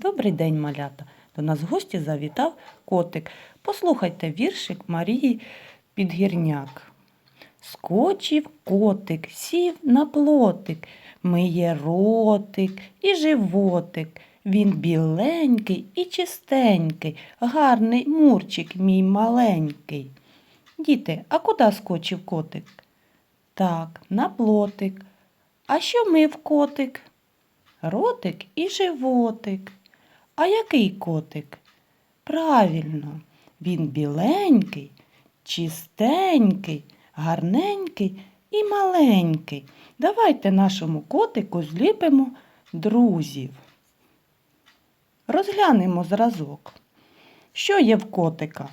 Добрий день, малята. До нас в гості завітав котик. Послухайте віршик Марії Підгірняк. Скочив котик, сів на плотик, миє ротик і животик. Він біленький і чистенький, гарний мурчик мій маленький. Діти, а куди скочив котик? Так, на плотик. А що мив котик? Ротик і животик. А який котик? Правильно, він біленький, чистенький, гарненький і маленький. Давайте нашому котику зліпимо друзів. Розглянемо зразок. Що є в котика?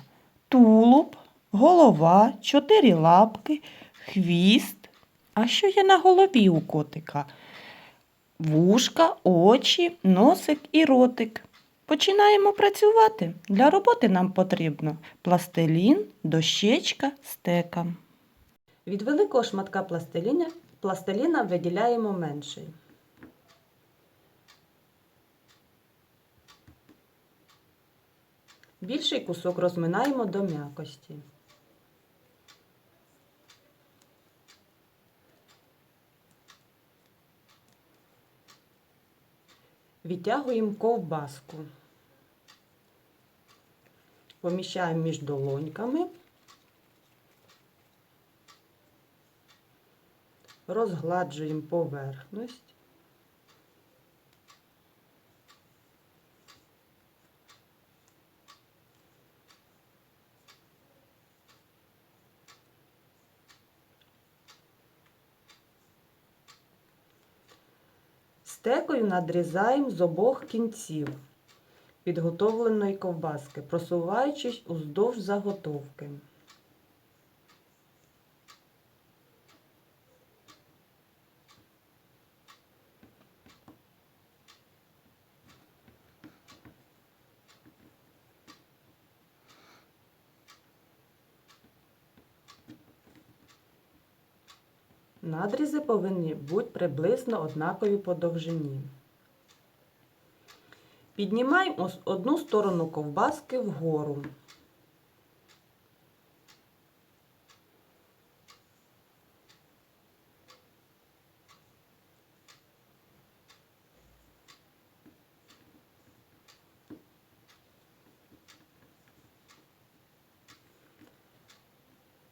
Тулуб, голова, чотири лапки, хвіст. А що є на голові у котика? Вушка, очі, носик і ротик. Починаємо працювати. Для роботи нам потрібно пластилін, дощечка, стека. Від великого шматка пластиліна, пластиліна виділяємо менший. Більший кусок розминаємо до м'якості. Відтягуємо ковбаску. Поміщаємо між долоньками. розгладжуємо поверхність. Стекою надрізаємо з обох кінців підготовленої ковбаски, просуваючись уздовж заготовки. Надрізи повинні бути приблизно однакові по довжині. Піднімаємо одну сторону ковбаски вгору.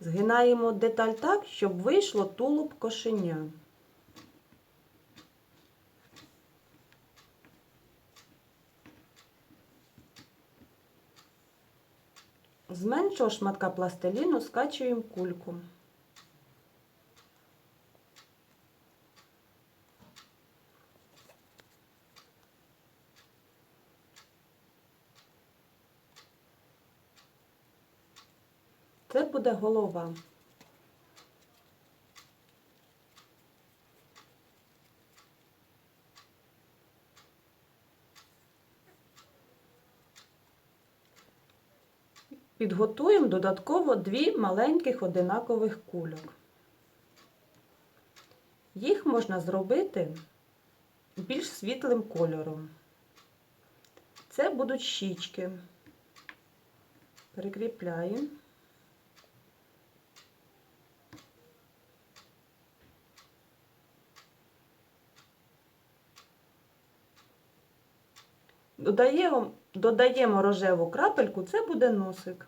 Згинаємо деталь так, щоб вийшло тулуб кошеня. З меншого шматка пластиліну скачуємо кульку. Це буде голова. Підготуємо додатково дві маленьких одинакових кульок. Їх можна зробити більш світлим кольором. Це будуть щічки. Прикріпляємо. Додаємо, додаємо рожеву крапельку, це буде носик.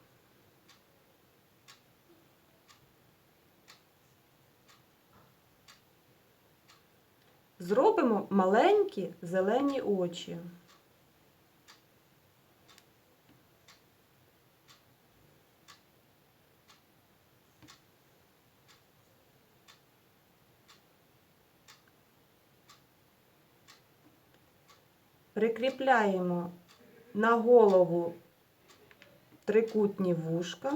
Зробимо маленькі зелені очі. Прикріпляємо на голову трикутні вушка.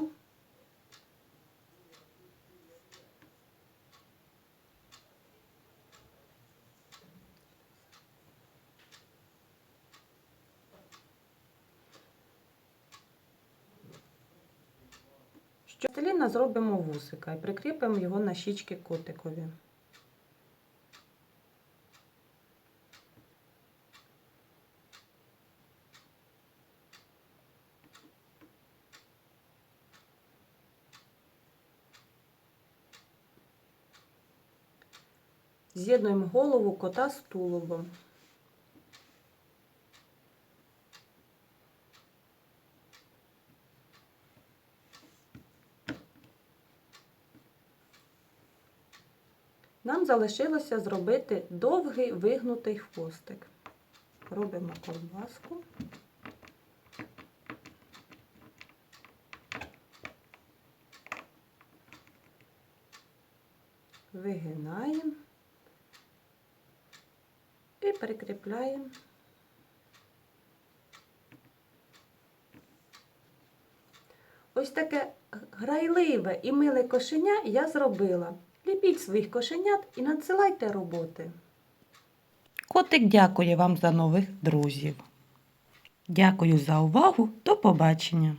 Пластиліна зробимо вусика і прикріпимо його на щічки котикові. З'єднуємо голову кота з тулубом. Нам залишилося зробити довгий вигнутий хвостик. Робимо ковбаску. Вигинаємо і прикріпляємо. Ось таке грайливе і миле кошеня я зробила. Ліпіть своїх кошенят і надсилайте роботи. Котик дякує вам за нових друзів. Дякую за увагу. До побачення.